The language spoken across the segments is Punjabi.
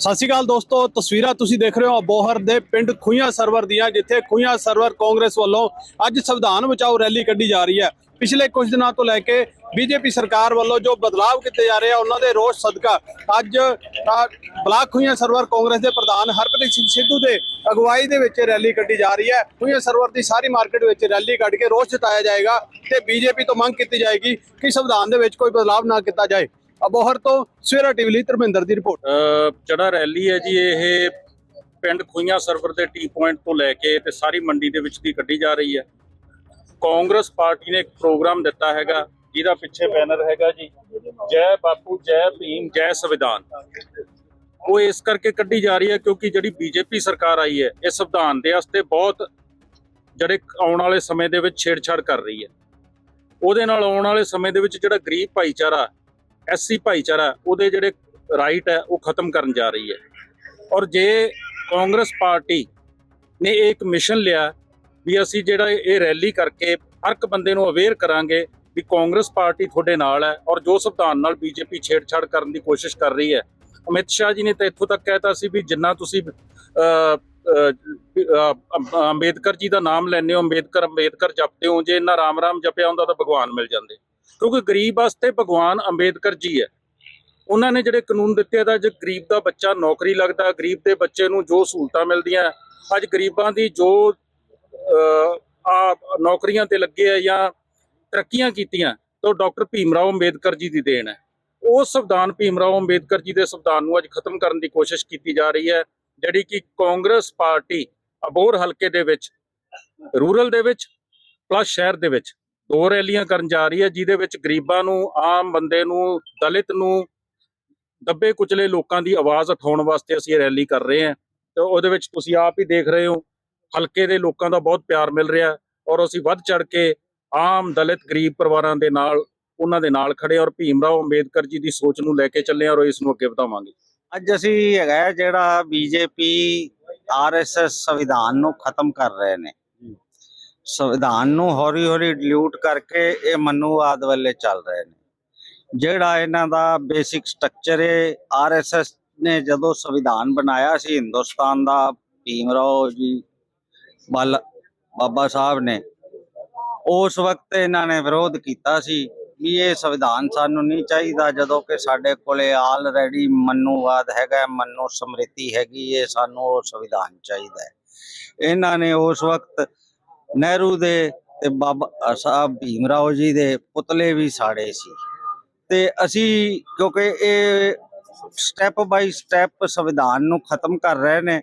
ਸਤਿ ਸ਼੍ਰੀ ਅਕਾਲ ਦੋਸਤੋ, ਤਸਵੀਰਾਂ ਤੁਸੀਂ ਦੇਖ ਰਹੇ ਹੋ ਅਬੋਹਰ ਦੇ ਪਿੰਡ ਖੁਈਆਂ ਸਰਵਰ ਦੀਆਂ, ਜਿੱਥੇ ਖੁਈਆਂ ਸਰਵਰ ਕਾਂਗਰਸ ਵੱਲੋਂ ਅੱਜ ਸੰਵਿਧਾਨ ਬਚਾਓ ਰੈਲੀ ਕੱਢੀ ਜਾ ਰਹੀ ਹੈ। ਪਿਛਲੇ ਕੁਝ ਦਿਨਾਂ ਤੋਂ ਲੈ ਕੇ ਬੀਜੇਪੀ ਸਰਕਾਰ ਵੱਲੋਂ ਜੋ ਬਦਲਾਅ ਕੀਤੇ ਜਾ ਰਹੇ ਆ, ਉਹਨਾਂ ਦੇ ਰੋਸ ਸਦਕਾ ਅੱਜ ਬਲਾਕ ਖੁਈਆਂ ਸਰਵਰ ਕਾਂਗਰਸ ਦੇ ਪ੍ਰਧਾਨ ਹਰਪ੍ਰੀਤ ਸਿੰਘ ਸਿੱਧੂ ਦੇ ਅਗਵਾਈ ਦੇ ਵਿੱਚ ਰੈਲੀ ਕੱਢੀ ਜਾ ਰਹੀ ਹੈ। ਖੁਈਆਂ ਸਰਵਰ ਦੀ ਸਾਰੀ ਮਾਰਕੀਟ ਵਿੱਚ ਰੈਲੀ ਕੱਢ ਕੇ ਰੋਸ ਜਤਾਇਆ ਜਾਏਗਾ ਤੇ ਬੀਜੇਪੀ ਤੋਂ ਮੰਗ ਕੀਤੀ ਜਾਏਗੀ ਕਿ ਸੰਵਿਧਾਨ ਦੇ ਵਿੱਚ ਕੋਈ ਬਦਲਾਅ ਨਾ ਕੀਤਾ ਜਾਏ। ਅਬੋਹਰ ਤੋਂ ਸਵੇਰਾ ਟੀਵੀ ਲਈ ਧਰਮਿੰਦਰ ਦੀ ਰਿਪੋਰਟ। ਅ, ਜਿਹੜਾ ਰੈਲੀ ਹੈ ਜੀ ਇਹ ਪਿੰਡ ਖੁਈਆਂ ਸਰਵਰ ਦੇ ਟੀ ਪੁਆਇੰਟ ਤੋਂ ਲੈ ਕੇ ਤੇ ਸਾਰੀ ਮੰਡੀ ਦੇ ਵਿੱਚ ਦੀ ਕੱਢੀ ਜਾ ਰਹੀ ਹੈ। ਕਾਂਗਰਸ ਪਾਰਟੀ ਨੇ ਇੱਕ ਪ੍ਰੋਗਰਾਮ ਦਿੱਤਾ ਹੈਗਾ ਜਿਹਦਾ ਪਿੱਛੇ ਬੈਨਰ ਹੈਗਾ ਜੀ ਜੈ ਬਾਪੂ ਜੈ ਭੀਮ ਜੈ ਸੰਵਿਧਾਨ। ਉਹ ਇਸ ਕਰਕੇ ਕੱਢੀ ਜਾ ਰਹੀ ਹੈ ਕਿਉਂਕਿ ਜਿਹੜੀ ਬੀਜੇਪੀ ਸਰਕਾਰ ਆਈ ਹੈ ਇਹ ਸੰਵਿਧਾਨ ਦੇ ਵਾਸਤੇ ਬਹੁਤ ਜਿਹੜੇ ਆਉਣ ਵਾਲੇ ਸਮੇਂ ਦੇ ਵਿੱਚ ਛੇੜਛਾੜ ਕਰ ਰਹੀ ਹੈ। ਉਹਦੇ ਨਾਲ ਆਉਣ ਵਾਲੇ ਸਮੇਂ ਦੇ ਵਿੱਚ ਜਿਹੜਾ ਗਰੀਬ ਭਾਈਚਾਰਾ ਐਸਸੀ ਭਾਈਚਾਰਾ ਉਹਦੇ ਜਿਹੜੇ ਰਾਈਟ ਹੈ, ਉਹ ਖਤਮ ਕਰਨ ਜਾ ਰਹੀ ਹੈ। ਔਰ ਜੇ ਕਾਂਗਰਸ ਪਾਰਟੀ ਨੇ ਇਹ ਇੱਕ ਮਿਸ਼ਨ ਲਿਆ ਵੀ ਅਸੀਂ ਜਿਹੜਾ ਇਹ ਰੈਲੀ ਕਰਕੇ ਹਰ ਇੱਕ ਬੰਦੇ ਨੂੰ ਅਵੇਅਰ ਕਰਾਂਗੇ ਵੀ ਕਾਂਗਰਸ ਪਾਰਟੀ ਤੁਹਾਡੇ ਨਾਲ ਹੈ ਔਰ ਜੋ ਸੰਵਿਧਾਨ ਨਾਲ ਬੀਜੇਪੀ ਛੇੜਛਾੜ ਕਰਨ ਦੀ ਕੋਸ਼ਿਸ਼ ਕਰ ਰਹੀ ਹੈ। ਅਮਿਤ ਸ਼ਾਹ ਜੀ ਨੇ ਤਾਂ ਇੱਥੋਂ ਤੱਕ ਕਹਿਤਾ ਸੀ ਵੀ ਜਿੰਨਾ ਤੁਸੀਂ ਅੰਬੇਦਕਰ ਜੀ ਦਾ ਨਾਮ ਲੈਂਦੇ ਹੋ, ਅੰਬੇਦਕਰ ਅੰਬੇਦਕਰ ਜਪਦੇ ਹੋ, ਜੇ ਇਹਨਾਂ ਰਾਮ ਰਾਮ ਜਪਿਆ ਹੁੰਦਾ ਤਾਂ ਭਗਵਾਨ ਮਿਲ ਜਾਂਦੇ। ਕਿਉਂਕਿ ਗਰੀਬ ਵਾਸਤੇ ਭਗਵਾਨ ਅੰਬੇਦਕਰ ਜੀ ਹੈ। ਉਹਨਾਂ ਨੇ ਜਿਹੜੇ ਕਾਨੂੰਨ ਦਿੱਤੇ ਆ, ਤਾਂ ਜੇ ਗਰੀਬ ਦਾ ਬੱਚਾ ਨੌਕਰੀ ਲੱਗਦਾ, ਗਰੀਬ ਦੇ ਬੱਚੇ ਨੂੰ ਜੋ ਸਹੂਲਤਾਂ ਮਿਲਦੀਆਂ, ਅੱਜ ਗਰੀਬਾਂ ਦੀ ਜੋ ਆ ਨੌਕਰੀਆਂ ਤੇ ਲੱਗੇ ਆ ਜਾਂ ਤਰੱਕੀਆਂ ਕੀਤੀਆਂ, ਤਾਂ ਡਾਕਟਰ ਭੀਮ ਰਾਓ ਅੰਬੇਦਕਰ ਜੀ ਦੀ ਦੇਣ ਹੈ। ਉਹ ਸੰਵਿਧਾਨ ਭੀਮ ਰਾਓ ਅੰਬੇਦਕਰ ਜੀ ਦੇ ਸੰਵਿਧਾਨ ਨੂੰ ਅੱਜ ਖਤਮ ਕਰਨ ਦੀ ਕੋਸ਼ਿਸ਼ ਕੀਤੀ ਜਾ ਰਹੀ ਹੈ, ਜਿਹੜੀ ਕਿ ਕਾਂਗਰਸ ਪਾਰਟੀ ਅਬੋਰ ਹਲਕੇ ਦੇ ਵਿੱਚ, ਰੂਰਲ ਦੇ ਵਿੱਚ ਪਲੱਸ ਸ਼ਹਿਰ ਦੇ ਵਿੱਚ ਦੋ ਰੈਲੀਆਂ ਕਰਨ ਜਾ ਰਹੀ ਹੈ, ਜਿਹਦੇ ਵਿੱਚ ਗਰੀਬਾਂ ਨੂੰ, ਆਮ ਬੰਦੇ ਨੂੰ, ਦਲਿਤ ਨੂੰ, ਦੱਬੇ ਕੁਚਲੇ ਲੋਕਾਂ ਦੀ ਆਵਾਜ਼ ਉਠਾਉਣ ਵਾਸਤੇ ਅਸੀਂ ਇਹ ਰੈਲੀ ਕਰ ਰਹੇ ਹਾਂ। ਤੇ ਉਹਦੇ ਵਿੱਚ ਤੁਸੀਂ ਆਪ ਹੀ ਦੇਖ ਰਹੇ ਹੋ, ਹਲਕੇ ਦੇ ਲੋਕਾਂ ਦਾ ਬਹੁਤ ਪਿਆਰ ਮਿਲ ਰਿਹਾ ਔਰ ਅਸੀਂ ਵੱਧ ਚੜ ਕੇ ਆਮ ਦਲਿਤ ਗਰੀਬ ਪਰਿਵਾਰਾਂ ਦੇ ਨਾਲ, ਉਹਨਾਂ ਦੇ ਨਾਲ ਖੜੇ ਔਰ ਭੀਮ ਰਾਓ ਅੰਬੇਦਕਰ ਜੀ ਦੀ ਸੋਚ ਨੂੰ ਲੈ ਕੇ ਚੱਲੇ ਹਾਂ ਔਰ ਇਸ ਨੂੰ ਅੱਗੇ ਵਧਾਵਾਂਗੇ। ਅੱਜ ਅਸੀਂ ਹੈਗਾ ਹੈ ਜਿਹੜਾ ਬੀਜੇਪੀ ਆਰਐਸਐਸ ਸੰਵਿਧਾਨ ਨੂੰ ਖਤਮ ਕਰ ਰਹੇ ਨੇ। ਸੰਵਿਧਾਨ ਨੂੰ ਹੌਲੀ ਹੌਲੀ ਡਿਲੂਟ ਕਰਕੇ ਇਹ ਮਨੂਵਾਦ ਵੱਲੇ ਚੱਲ ਰਹੇ ਨੇ। ਜਿਹੜਾ ਇਹਨਾਂ ਦਾ ਬੇਸਿਕ ਸਟਰਕਚਰ ਹੈ ਆਰਐਸਐਸ ਨੇ ਜਦੋਂ ਸੰਵਿਧਾਨ ਬਣਾਇਆ ਸੀ ਹਿੰਦੁਸਤਾਨ ਦਾ ਭੀਮ ਰਾਓ ਜੀ ਬਾਬਾ ਸਾਹਿਬ ਨੇ ਉਸ ਵਕਤ ਇਹਨਾਂ ਨੇ ਵਿਰੋਧ ਕੀਤਾ ਸੀ। ਵੀ ਇਹ ਸੰਵਿਧਾਨ ਸਾਨੂੰ ਨਹੀਂ ਚਾਹੀਦਾ ਜਦੋਂ ਕਿ ਸਾਡੇ ਕੋਲੇ ਆਲਰੇਡੀ ਮਨੂਵਾਦ ਹੈਗਾ ਮਨੂ ਸਮ੍ਰਿਤੀ ਹੈਗੀ, ਇਹ ਸਾਨੂੰ ਉਹ ਸੰਵਿਧਾਨ ਚਾਹੀਦਾ ਹੈ। ਇਹਨਾਂ ਨੇ ਉਸ ਵਕਤ ਨਹਿਰੂ ਦੇ ਤੇ ਬਾਬਾ ਸਾਹਿਬ ਭੀਮ ਰਾਓ ਜੀ ਦੇ ਪੁਤਲੇ ਵੀ ਸਾੜੇ ਸੀ। ਤੇ ਅਸੀਂ ਕਿਉਂਕਿ ਇਹ ਸਟੈਪ ਬਾਈ ਸਟੈਪ ਸੰਵਿਧਾਨ ਨੂੰ ਖਤਮ ਕਰ ਰਹੇ ਨੇ।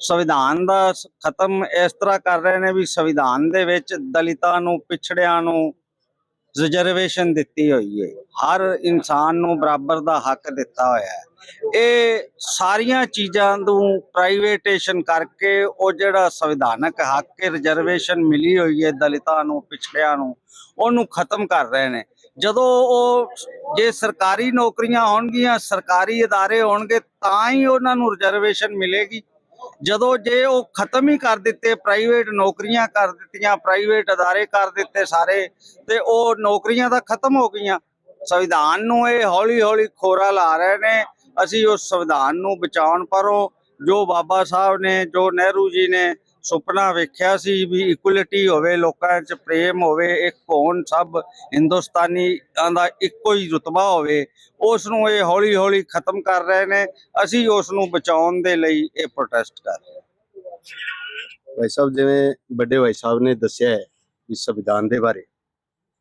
ਸੰਵਿਧਾਨ ਦਾ ਖਤਮ ਇਸ ਤਰ੍ਹਾਂ ਕਰ ਰਹੇ ਨੇ ਵੀ ਸੰਵਿਧਾਨ ਦੇ ਵਿੱਚ ਦਲਿਤਾਂ ਨੂੰ, ਪਿਛੜਿਆਂ ਨੂੰ ਰਿਜ਼ਰਵੇਸ਼ਨ ਦਿੱਤੀ ਹੋਈ ਹੈ ਹਰ ਇਨਸਾਨ ਨੂੰ ਬਰਾਬਰ ਦਾ ਹੱਕ ਦਿੱਤਾ ਹੋਇਆ ਹੈ ਇਹ ਸਾਰੀਆਂ ਚੀਜ਼ਾਂ ਨੂੰ ਪ੍ਰਾਈਵੇਟੇਸ਼ਨ ਕਰਕੇ ਉਹ ਜਿਹੜਾ ਸੰਵਿਧਾਨਕ ਹੱਕ ਹੈ ਰਿਜ਼ਰਵੇਸ਼ਨ ਮਿਲੀ ਹੋਈ ਹੈ ਦਲਿਤਾਂ ਨੂੰ ਪਿਛੜਿਆਂ ਨੂੰ ਉਹਨੂੰ ਖਤਮ ਕਰ ਰਹੇ ਨੇ ਜਦੋਂ ਉਹ ਜੇ ਸਰਕਾਰੀ ਨੌਕਰੀਆਂ ਹੋਣਗੀਆਂ ਸਰਕਾਰੀ ادارے ਹੋਣਗੇ ਤਾਂ ਹੀ ਉਹਨਾਂ ਨੂੰ ਰਿਜ਼ਰਵੇਸ਼ਨ ਮਿਲੇਗੀ ਜਦੋਂ ਜੇ ਉਹ ਖਤਮ ਹੀ ਕਰ ਦਿੱਤੇ ਪ੍ਰਾਈਵੇਟ ਨੌਕਰੀਆਂ ਕਰ ਦਿੱਤੀਆਂ ਪ੍ਰਾਈਵੇਟ ਅਦਾਰੇ ਕਰ ਦਿੱਤੇ ਸਾਰੇ, ਤੇ ਉਹ ਨੌਕਰੀਆਂ ਤਾਂ ਖਤਮ ਹੋ ਗਈਆਂ। ਸੰਵਿਧਾਨ ਨੂੰ ਇਹ ਹੌਲੀ ਹੌਲੀ ਖੋਰਾ ਲਾ ਰਹੇ ਨੇ। ਅਸੀਂ ਉਸ ਸੰਵਿਧਾਨ ਨੂੰ ਬਚਾਉਣ ਪਰੋ ਜੋ ਬਾਬਾ ਸਾਹਿਬ ਨੇ, ਜੋ ਨਹਿਰੂ ਜੀ ਨੇ ਸੁਪਨਾ ਵੇਖਿਆ ਸੀ ਵੀ ਇਕੁਅਲਿਟੀ ਹੋਵੇ, ਲੋਕਾਂ 'ਚ ਪ੍ਰੇਮ ਹੋਵੇ ਇੱਕ ਹੋਣ ਸਭ ਹਿੰਦੁਸਤਾਨੀਆਂ ਦਾ ਇੱਕੋ ਹੀ ਰੁਤਬਾ ਹੋਵੇ ਉਸ ਨੂੰ ਇਹ ਹੌਲੀ ਹੌਲੀ ਖਤਮ ਕਰ ਰਹੇ ਨੇ, ਅਸੀਂ ਉਸ ਨੂੰ ਬਚਾਉਣ ਦੇ ਲਈ ਇਹ ਪ੍ਰੋਟੈਸਟ ਕਰ ਰਹੇ ਹਾਂ। ਭਾਈ ਸਾਹਿਬ, ਜਿਵੇਂ ਵੱਡੇ ਭਾਈ ਸਾਹਿਬ ਨੇ ਦੱਸਿਆ ਹੈ ਇਸ ਸੰਵਿਧਾਨ ਦੇ ਬਾਰੇ,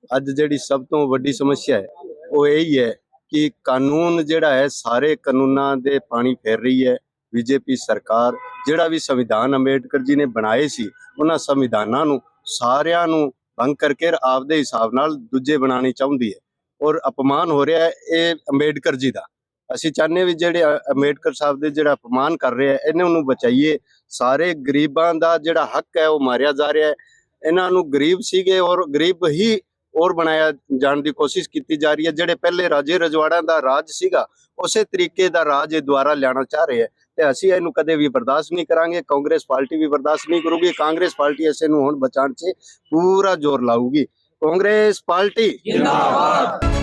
ਅੱਜ ਜਿਹੜੀ ਸਭ ਤੋਂ ਵੱਡੀ ਸਮੱਸਿਆ ਹੈ, ਉਹ ਇਹ ਹੀ ਹੈ ਕਿ ਕਾਨੂੰਨ ਜਿਹੜਾ ਹੈ, ਸਾਰੇ ਕਾਨੂੰਨਾਂ ਦੇ ਪਾਣੀ ਫੇਰ ਰਹੀ ਹੈ ਬੀਜੇਪੀ ਸਰਕਾਰ ਜਿਹੜਾ ਵੀ ਸੰਵਿਧਾਨ ਅੰਬੇਡਕਰ ਜੀ ਨੇ ਬਣਾਏ ਸੀ, ਉਹਨਾਂ ਸੰਵਿਧਾਨਾਂ ਨੂੰ ਸਾਰਿਆਂ ਨੂੰ ਭੰਗ ਕਰਕੇ ਆਪਦੇ ਹਿਸਾਬ ਨਾਲ ਦੂਜੇ ਬਣਾਉਣੀ ਚਾਹੁੰਦੀ ਹੈ। ਔਰ ਅਪਮਾਨ ਹੋ ਰਿਹਾ ਹੈ ਇਹ ਅੰਬੇਡਕਰ ਜੀ ਦਾ। ਅਸੀਂ ਚਾਹੁੰਦੇ ਵੀ ਜਿਹੜੇ ਅੰਬੇਡਕਰ ਸਾਹਿਬ ਦੇ ਜਿਹੜਾ ਅਪਮਾਨ ਕਰ ਰਿਹਾ ਹੈ, ਇਹਨਾਂ ਨੂੰ ਬਚਾਈਏ। ਸਾਰੇ ਗਰੀਬਾਂ ਦਾ ਜਿਹੜਾ ਹੱਕ ਹੈ, ਉਹ ਮਾਰਿਆ ਜਾ ਰਿਹਾ ਹੈ। ਇਹਨਾਂ ਨੂੰ ਗਰੀਬ ਸੀਗੇ ਔਰ ਗਰੀਬ ਹੀ ਔਰ ਬਣਾਇਆ ਜਾਣ ਦੀ ਕੋਸ਼ਿਸ਼ ਕੀਤੀ ਜਾ ਰਹੀ ਹੈ। ਜਿਹੜੇ ਪਹਿਲੇ ਰਾਜੇ ਰਜਵਾੜਾਂ ਦਾ ਰਾਜ ਸੀਗਾ, ਉਸੇ ਤਰੀਕੇ ਦਾ ਰਾਜ ਇਹ ਦੁਆਰਾ ਲਿਆਉਣਾ ਚਾਹ ਰਿਹਾ ਹੈ। ਤੇ ਅਸੀਂ ਇਹਨੂੰ ਕਦੇ ਵੀ ਬਰਦਾਸ਼ਤ ਨਹੀਂ ਕਰਾਂਗੇ, ਕਾਂਗਰਸ ਪਾਰਟੀ ਵੀ ਬਰਦਾਸ਼ਤ ਨਹੀਂ ਕਰੂਗੀ, ਕਾਂਗਰਸ ਪਾਰਟੀ ਇਸੇ ਨੂੰ ਹੁਣ ਬਚਾਉਣ 'ਚ ਪੂਰਾ ਜ਼ੋਰ ਲਾਊਗੀ। ਕਾਂਗਰਸ ਪਾਰਟੀ ਜਿੰਦਾਬਾਦ।